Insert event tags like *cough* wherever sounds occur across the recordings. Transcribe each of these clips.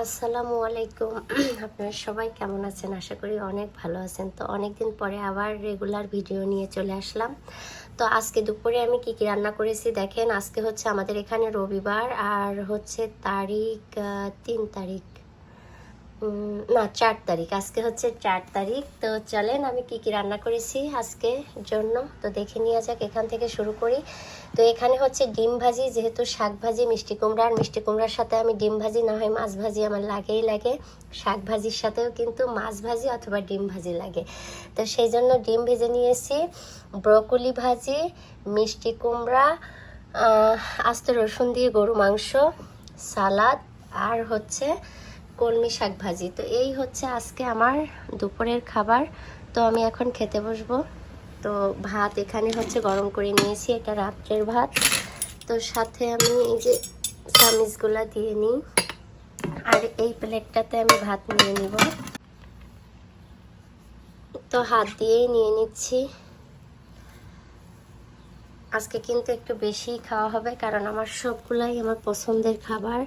আসসালামু আলাইকুম। *clears throat* আপনারা সবাই কেমন আছেন? আশা করি অনেক ভালো আছেন। তো অনেক দিন পরে আবার রেগুলার ভিডিও নিয়ে চলে আসলাম। তো আজকে দুপুরে আমি কি কি রান্না করেছি দেখেন, আজকে হচ্ছে আমাদের এখানে রবিবার, আর হচ্ছে তারিখ তিন তারিখ। না, চার তারিখ। আজকে হচ্ছে চার তারিখ। তো চলেন, আমি কি কি রান্না করেছি আজকে জন্য? তো দেখে নেওয়া যাক, এখান থেকে শুরু করি। তো এখানে হচ্ছে ডিম ভাজি, যেহেতু শাক ভাজি, মিষ্টি কুমড়া। আর মিষ্টি কুমড়ার সাথে আমি ডিম ভাজি, না হয় মাছ ভাজি আমার লাগেই লাগে। শাক ভাজির সাথেও কিন্তু মাছ ভাজি অথবা ডিম ভাজি লাগে। তো সেই জন্য ডিম ভেজে নিয়েছি। ব্রকলি ভাজি, মিষ্টি কুমড়া আস্ত রসুন দিয়ে গরু মাংস, সালাদ, আর হচ্ছে কলমি শাক ভাজি। তো এই হচ্ছে আজকে আমার দুপুরের খাবার। তো আমি এখন খেতে বসবো। তো ভাত এখানে হচ্ছে গরম করে নিয়েছি। এটা রাত্রের ভাত। তো সাথে আমি এই যে চামিচগুলা দিয়ে নিই। আর এই প্লেটটাতে আমি ভাত নিয়ে নিব। তো হাত দিয়েই নিয়ে নিচ্ছি। আজকে কিন্তু একটু বেশি খাওয়া হবে, কারণ আমার সবগুলাই আমার পছন্দের খাবার।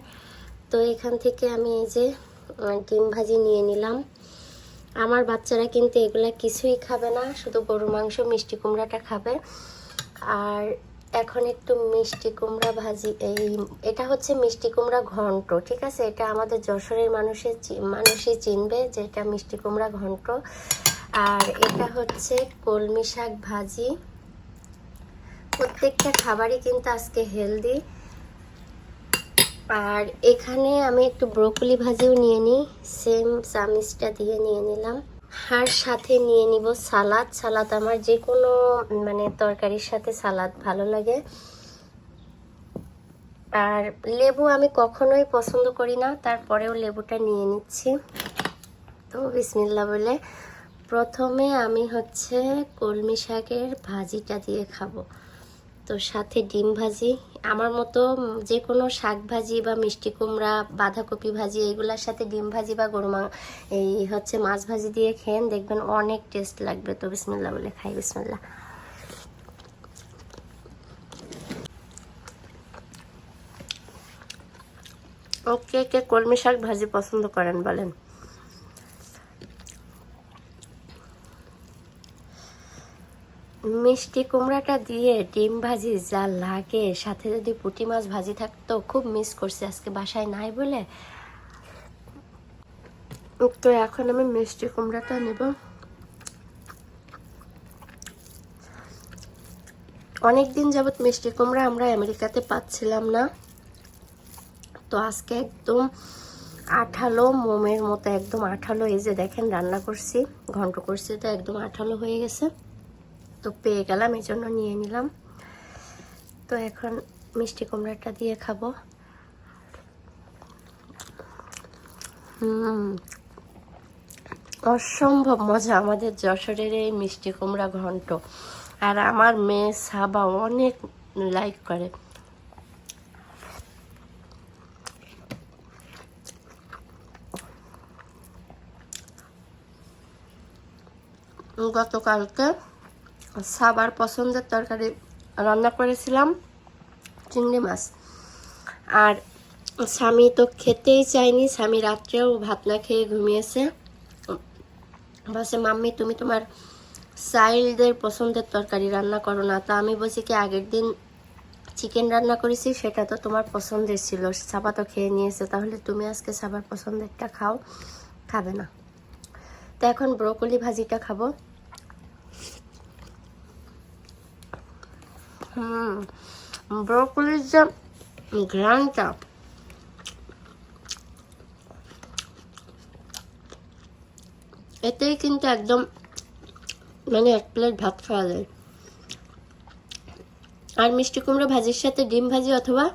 তো এখান থেকে আমি এই যে ডিম ভাজি নিয়ে নিলাম। আমার বাচ্চারা কিন্তু এগুলা কিছুই খাবে না, শুধু গরু মাংস, মিষ্টি কুমড়াটা খাবে। আর এখন একটু মিষ্টি কুমড়া ভাজি, এই এটা হচ্ছে মিষ্টি কুমড়া ঘন্ট, ঠিক আছে? এটা আমাদের যশোরের মানুষের মানুষই চিনবে যে এটা মিষ্টি কুমড়া ঘন্ট। আর এটা হচ্ছে কলমি শাক ভাজি। প্রত্যেকটা খাবারই কিন্তু আজকে হেলদি আর এখানে আমি একটু ব্রোকলি ভাজিও নিয়ে নিই। সেম চামিচটা দিয়ে নিয়ে নিলাম। আর সাথে নিয়ে নিব সালাদ। সালাদ আমার যে কোনো মানে তরকারির সাথে সালাদ ভালো লাগে। আর লেবু আমি কখনোই পছন্দ করি না, তারপরেও লেবুটা নিয়ে নিচ্ছি। তো বিসমিল্লা বলে প্রথমে আমি হচ্ছে কলমি শাকের ভাজিটা দিয়ে খাব। তো সাথে ডিম ভাজি, আমার মতো যে কোনো শাক ভাজি বা মিষ্টি কুমড়া, বাঁধাকপি ভাজি, এগুলোর সাথে ডিম ভাজি বা গরু মাং, এই হচ্ছে মাছ ভাজি দিয়ে খেন দেখবেন অনেক টেস্ট লাগবে। তো বিসমিল্লা বলে খাই বিসমিল্লা ওকে কে কলমি শাক ভাজি পছন্দ করেন বলেন? মিষ্টি কুমড়াটা দিয়ে ডিম ভাজি যা লাগে, সাথে যদি পুঁটি মাছ ভাজি থাকতো, খুব মিস করছি, আজকে বাসায় নাই বলে। তো এখন আমি মিষ্টি কুমড়াটা নেব। অনেক দিন যাবত মিষ্টি কুমড়া আমরা আমেরিকাতে পাচ্ছিলাম না। তো আজকে একদম আঠালো মোমের মতো, একদম আঠালো, এই যে দেখেন, রান্না করছি, ঘন্ট করছি তো একদম আঠালো হয়ে গেছে। তো পেয়ে গেলাম এই জন্য নিয়ে নিলাম। তো এখন মিষ্টি কুমড়াটা দিয়ে খাব। হুম, অসম্ভব মজা আমাদের যশোরের এই মিষ্টি কুমড়া ঘন্ট। আর আমার মেয়ে সাবা অনেক লাইক করে। গতকালকে সাবার পছন্দের তরকারি রান্না করেছিলাম, চিংড়ি মাছ। আর স্বামী তো খেতেই চায়নি, স্বামী রাত্রেও ভাত না খেয়ে ঘুমিয়েছে। বলছে, মাম্মি, তুমি তোমার চাইল্ডদের পছন্দের তরকারি রান্না করো না। তা আমি বলছি কি, আগের দিন চিকেন রান্না করেছি, সেটা তো তোমার পছন্দের ছিল, সাবা তো খেয়ে নিয়েছে, তাহলে তুমি আজকে সাবার পছন্দেরটা খাও, খাবে না। তো এখন ব্রোকলি ভাজিটা খাব। হুম ব্রোকলির যে ঘ্রাণটা এতেই কিন্তু একদম মানে এক প্লেট ভাত খাওয়া যায় আর মিষ্টি কুমড়ো ভাজির সাথে ডিম ভাজি অথবা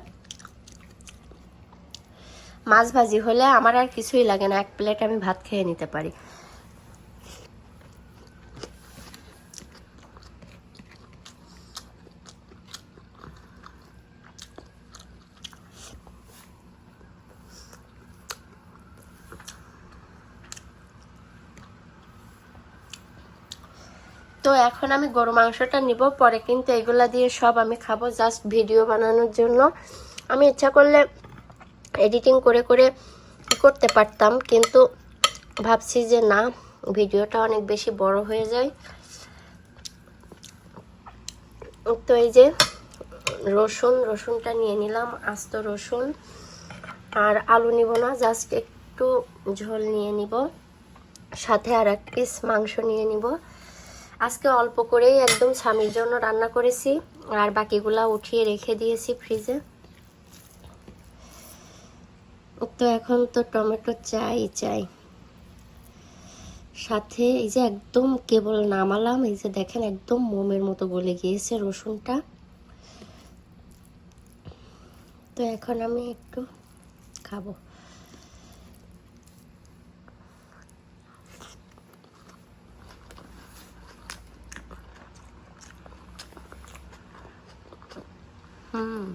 মাছ ভাজি হলে আমার আর কিছুই লাগে না এক প্লেট আমি ভাত খেয়ে নিতে পারি এখন আমি গরু মাংসটা নিব, পরে কিন্তু এগুলা দিয়ে সব আমি খাব জাস্ট ভিডিও বানানোর জন্য। আমি ইচ্ছা করলে এডিটিং করে করে করতে পারতাম, কিন্তু ভাবছি যে না, ভিডিওটা অনেক বেশি বড় হয়ে যায়। তো এই যে রসুন, রসুনটা নিয়ে নিলাম, আস্ত রসুন। আর আলু নিব না জাস্ট একটু ঝোল নিয়ে নিব। সাথে আর এক পিস মাংস নিয়ে নিব। আজকে অল্প করেই একদম স্বামীর জন্য রান্না করেছি আর বাকিগুলা উঠিয়ে রেখে দিয়েছি ফ্রিজে। তো এখন তো টমেটো চাই চাই। সাথে এই যে একদম কেবল নামালাম, এই যে দেখেন একদম মোমের মতো গলে গিয়েছে রসুনটা। তো এখন আমি একটু খাব। হুম।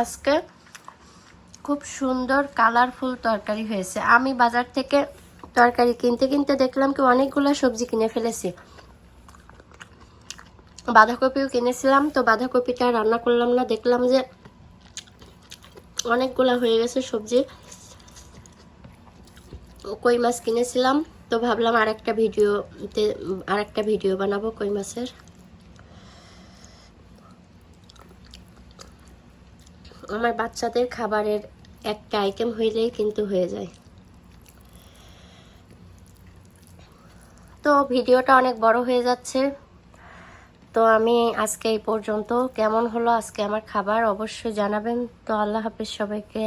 আজকে খুব সুন্দর কালারফুল তরকারি হয়েছে। আমি বাজার থেকে তরকারি কিনতে কিনতে দেখলাম কি অনেকগুলো সবজি কিনে ফেলেছি। বাঁধাকপিও কিনেছিলাম, তো বাঁধাকপিটা রান্না করলাম না, দেখলাম যে অনেকগুলা হয়ে গেছে সবজি। কই মাছ কিনেছিলাম, তো ভাবলাম আরেকটা ভিডিওতে, আরেকটা ভিডিও বানাবো কই মাছের। আমার বাচ্চাদের খাবারের একটা আইটেম হইলেই কিন্তু হয়ে যায়। তো ভিডিওটা অনেক বড় হয়ে যাচ্ছে। তো আমি আজকে এই পর্যন্ত। কেমন হলো আজকে আমার খাবার? অবশ্যই জানাবেন। তো আল্লাহ হাফিজ সবাইকে।